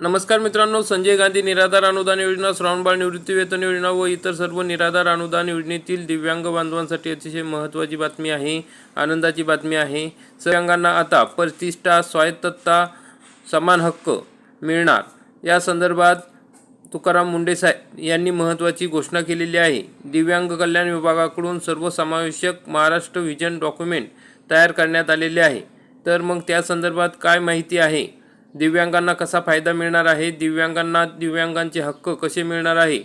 नमस्कार मित्रांनो संजय गांधी निराधार अनुदान योजना श्रावणबाळ निवृत्तीवेतन योजना व इतर सर्व निराधार अनुदान योजनेतील दिव्यांग बांधवांसाठी अतिशय महत्त्वाची बातमी आहे आनंदाची बातमी आहे. दिव्यांगांना आता प्रतिष्ठा स्वायत्तता समान हक्क मिळणार. या संदर्भात तुकाराम मुंडे साहेब यांनी महत्त्वाची घोषणा केलेली आहे. दिव्यांग कल्याण विभागाकडून सर्वसमावेशक महाराष्ट्र व्हिजन डॉक्युमेंट तयार करण्यात आलेले आहे. तर मग त्या संदर्भात काय माहिती आहे? दिव्यांगांना कसा फायदा मिळणार आहे? दिव्यांगांना दिव्यांगांचे हक्क कसे मिळणार आहे?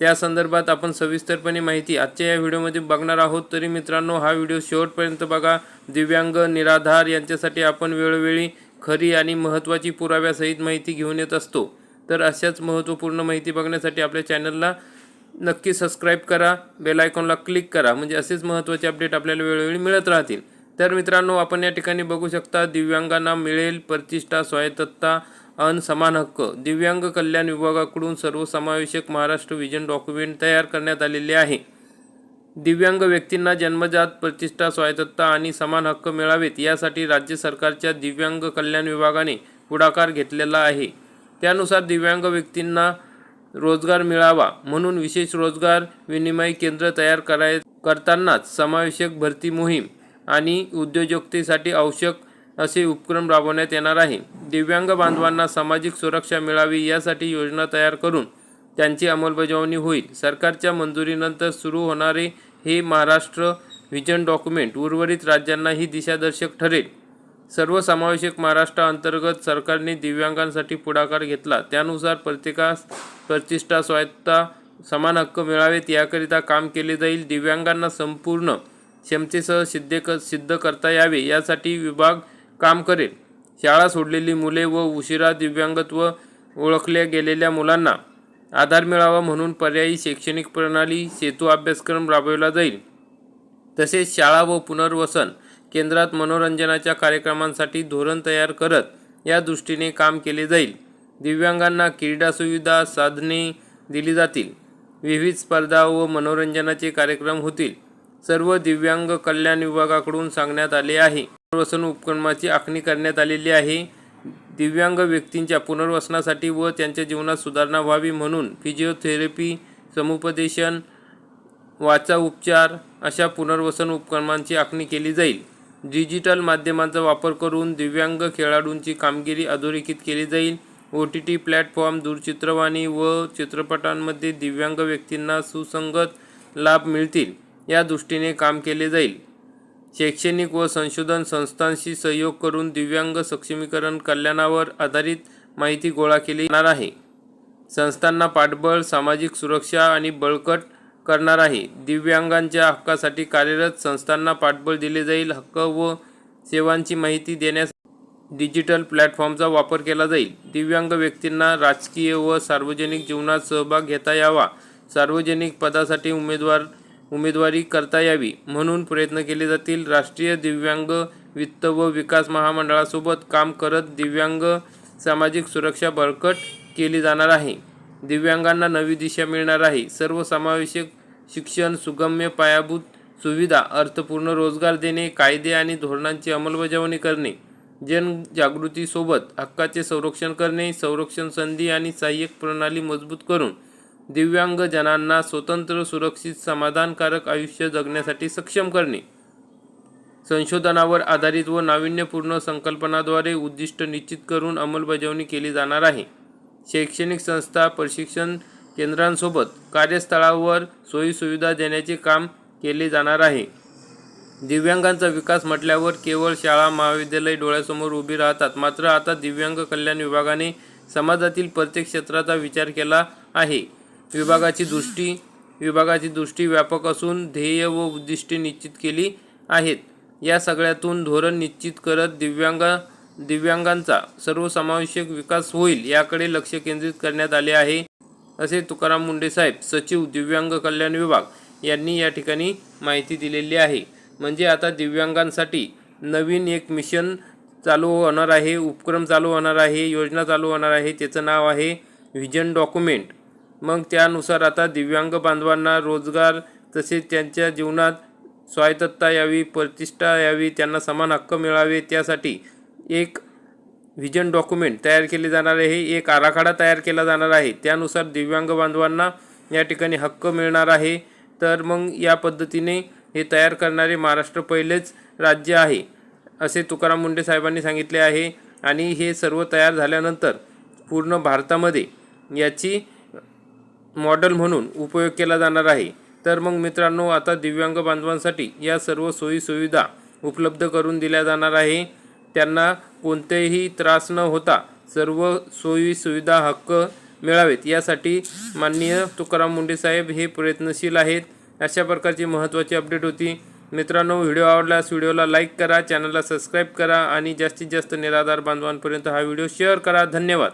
त्या संदर्भात आपण सविस्तरपणे माहिती आजच्या या व्हिडिओमध्ये बघणार आहोत. तरी मित्रांनो हा व्हिडिओ शेवटपर्यंत बघा. दिव्यांग निराधार यांच्यासाठी आपण वेळोवेळी खरी आणि महत्त्वाची पुराव्यासहित माहिती घेऊन येत असतो. तर अशाच महत्त्वपूर्ण माहिती बघण्यासाठी आपल्या चॅनलला नक्की सबस्क्राईब करा. बेल आयकॉनला क्लिक करा. म्हणजे असेच महत्त्वाचे अपडेट आपल्याला वेळोवेळी मिळत राहतील. तर मित्रांनो आपण या ठिकाणी बघू शकता दिव्यांगांना मिळेल प्रतिष्ठा स्वायत्तता अन समान हक्क. दिव्यांग कल्याण विभागाकडून सर्वसमावेशक महाराष्ट्र विजन डॉक्युमेंट तयार करण्यात आलेले आहे. दिव्यांग व्यक्तींना जन्मजात प्रतिष्ठा स्वायत्तता आणि समान हक्क मिळावेत यासाठी राज्य सरकारच्या दिव्यांग कल्याण विभागाने पुढाकार घेतलेला आहे. त्यानुसार दिव्यांग व्यक्तींना रोजगार मिळावा म्हणून विशेष रोजगार विनिमय केंद्र तयार कराय करतानाच समावेशक भरती मोहीम आणि उद्योजकतेसाठी आवश्यक असे उपक्रम राबवण्यात येणार आहे. दिव्यांग बांधवांना सामाजिक सुरक्षा मिळावी यासाठी योजना तयार करून त्यांची अंमलबजावणी होईल. सरकारच्या मंजुरीनंतर सुरू होणारे हे महाराष्ट्र व्हिजन डॉक्युमेंट उर्वरित राज्यांना ही दिशादर्शक ठरेल. सर्वसमावेशक महाराष्ट्राअंतर्गत सरकारने दिव्यांगांसाठी पुढाकार घेतला. त्यानुसार प्रत्येकास प्रतिष्ठा स्वायत्ता समान हक्क मिळावेत याकरिता काम केले जाईल. दिव्यांगांना संपूर्ण क्षमतेसह सिद्ध क सिद्ध करता यावे यासाठी विभाग काम करेल. शाळा सोडलेली मुले व उशिरा दिव्यांगत्व ओळखल्या गेलेल्या मुलांना आधार मिळावा म्हणून पर्यायी शैक्षणिक प्रणाली सेतू अभ्यासक्रम राबवला जाईल. तसेच शाळा व पुनर्वसन केंद्रात मनोरंजनाच्या कार्यक्रमांसाठी धोरण तयार करत या दृष्टीने काम केले जाईल. दिव्यांगांना क्रीडा सुविधा साधने दिली जातील. विविध स्पर्धा व मनोरंजनाचे कार्यक्रम होतील. सर्व दिव्यांग कल्याण विभागाकडून सांगण्यात आले आहे. पुनर्वसन उपक्रमाची आखणी करण्यात आलेली आहे. दिव्यांग व्यक्तींच्या पुनर्वसनासाठी व त्यांच्या जीवनात सुधारणा व्हावी म्हणून फिजिओथेरपी समुपदेशन वाचा उपचार अशा पुनर्वसन उपक्रमांची आखणी केली जाईल. डिजिटल माध्यमांचा वापर करून दिव्यांग खेळाडूंची कामगिरी अधोरेखित केली जाईल. ओ टी टी प्लॅटफॉर्म दूरचित्रवाणी व चित्रपटांमध्ये दिव्यांग व्यक्तींना सुसंगत लाभ मिळतील. या दृष्टीने काम केले जाईल. शैक्षणिक व संशोधन संस्थांशी सहयोग करून दिव्यांग सक्षमीकरण कल्याणावर आधारित माहिती गोळा केली जाणार आहे. संस्थांना पाठबळ सामाजिक सुरक्षा आणि बळकट करणार आहे. दिव्यांगांच्या हक्कासाठी कार्यरत संस्थांना पाठबळ दिले जाईल. हक्क व सेवांची माहिती देण्यास डिजिटल प्लॅटफॉर्मचा वापर केला जाईल. दिव्यांग व्यक्तींना राजकीय व सार्वजनिक जीवनात सहभाग घेता यावा. सार्वजनिक पदासाठी उमेदवार उमेदवारी करता यावी म्हणून प्रयत्न केले जातील. राष्ट्रीय दिव्यांग वित्त व विकास महामंडळासोबत काम करत दिव्यांग सामाजिक सुरक्षा बळकट केली जाणार आहे. दिव्यांगांना नवी दिशा मिळणार आहे. सर्वसमावेशक शिक्षण सुगम्य पायाभूत सुविधा अर्थपूर्ण रोजगार देणे कायदे आणि धोरणांची अंमलबजावणी करणे जनजागृतीसोबत हक्काचे संरक्षण करणे संरक्षण संधी आणि सहाय्यक प्रणाली मजबूत करून दिव्यांग जनांना स्वतंत्र सुरक्षित समाधानकारक आयुष्य जगण्यासाठी सक्षम करणे. संशोधनावर आधारित व नाविन्यपूर्ण संकल्पनाद्वारे उद्दिष्ट निश्चित करून अंमलबजावणी केली जाणार आहे. शैक्षणिक संस्था प्रशिक्षण केंद्रांसोबत कार्यस्थळावर सोयीसुविधा देण्याचे काम केले जाणार आहे. दिव्यांगांचा विकास म्हटल्यावर केवळ शाळा महाविद्यालय डोळ्यासमोर उभी राहतात. मात्र आता दिव्यांग कल्याण विभागाने समाजातील प्रत्येक क्षेत्राचा विचार केला आहे. विभागाची दृष्टी विभागाची दृष्टी व्यापक असून ध्येय व उद्दिष्टे निश्चित केली आहेत. या सगळ्यातून धोरण निश्चित करत दिव्यांग दिव्यांगांचा सर्वसमावेशक विकास होईल याकडे लक्ष केंद्रित करण्यात आले आहे असे तुकाराम मुंडे साहेब सचिव दिव्यांग कल्याण विभाग यांनी या ठिकाणी माहिती दिलेली आहे. म्हणजे आता दिव्यांगांसाठी नवीन एक मिशन चालू होणार आहे उपक्रम चालू होणार आहे योजना चालू होणार आहे त्याचं नाव आहे व्हिजन डॉक्युमेंट. मग त्यानुसार आता दिव्यांग बांधवांना रोजगार तसेच त्यांच्या जीवनात स्वायत्तता यावी प्रतिष्ठा यावी त्यांना समान हक्क मिळावे त्यासाठी एक व्हिजन डॉक्युमेंट तयार केले जाणार आहे. एक आराखडा तयार केला जाणार आहे. त्यानुसार दिव्यांग बांधवांना या ठिकाणी हक्क मिळणार आहे. तर मग या पद्धतीने हे तयार करणारे महाराष्ट्र पहिलेच राज्य आहे असे तुकाराम मुंडे साहेबांनी सांगितले आहे. आणि हे सर्व तयार झाल्यानंतर पूर्ण भारतामध्ये याची मॉडेल म्हणून उपयोग केला जाणार आहे. तर मग मित्रांनो आता दिव्यांग बांधवांसाठी या सर्व सोयीसुविधा उपलब्ध करून दिल्या जाणार आहे. त्यांना कोणतेही त्रास न होता सर्व सोयी सुविधा हक्क मिळावेत. यासाठी माननीय तुकाराम मुंडे साहेब हे प्रयत्नशील आहेत. अशा प्रकारची महत्त्वाची अपडेट होती. मित्रांनो व्हिडिओ आवडल्यास व्हिडिओला लाईक करा चॅनलला सबस्क्राईब करा आणि जास्तीत जास्त निराधार बांधवांपर्यंत हा व्हिडिओ शेअर करा. धन्यवाद.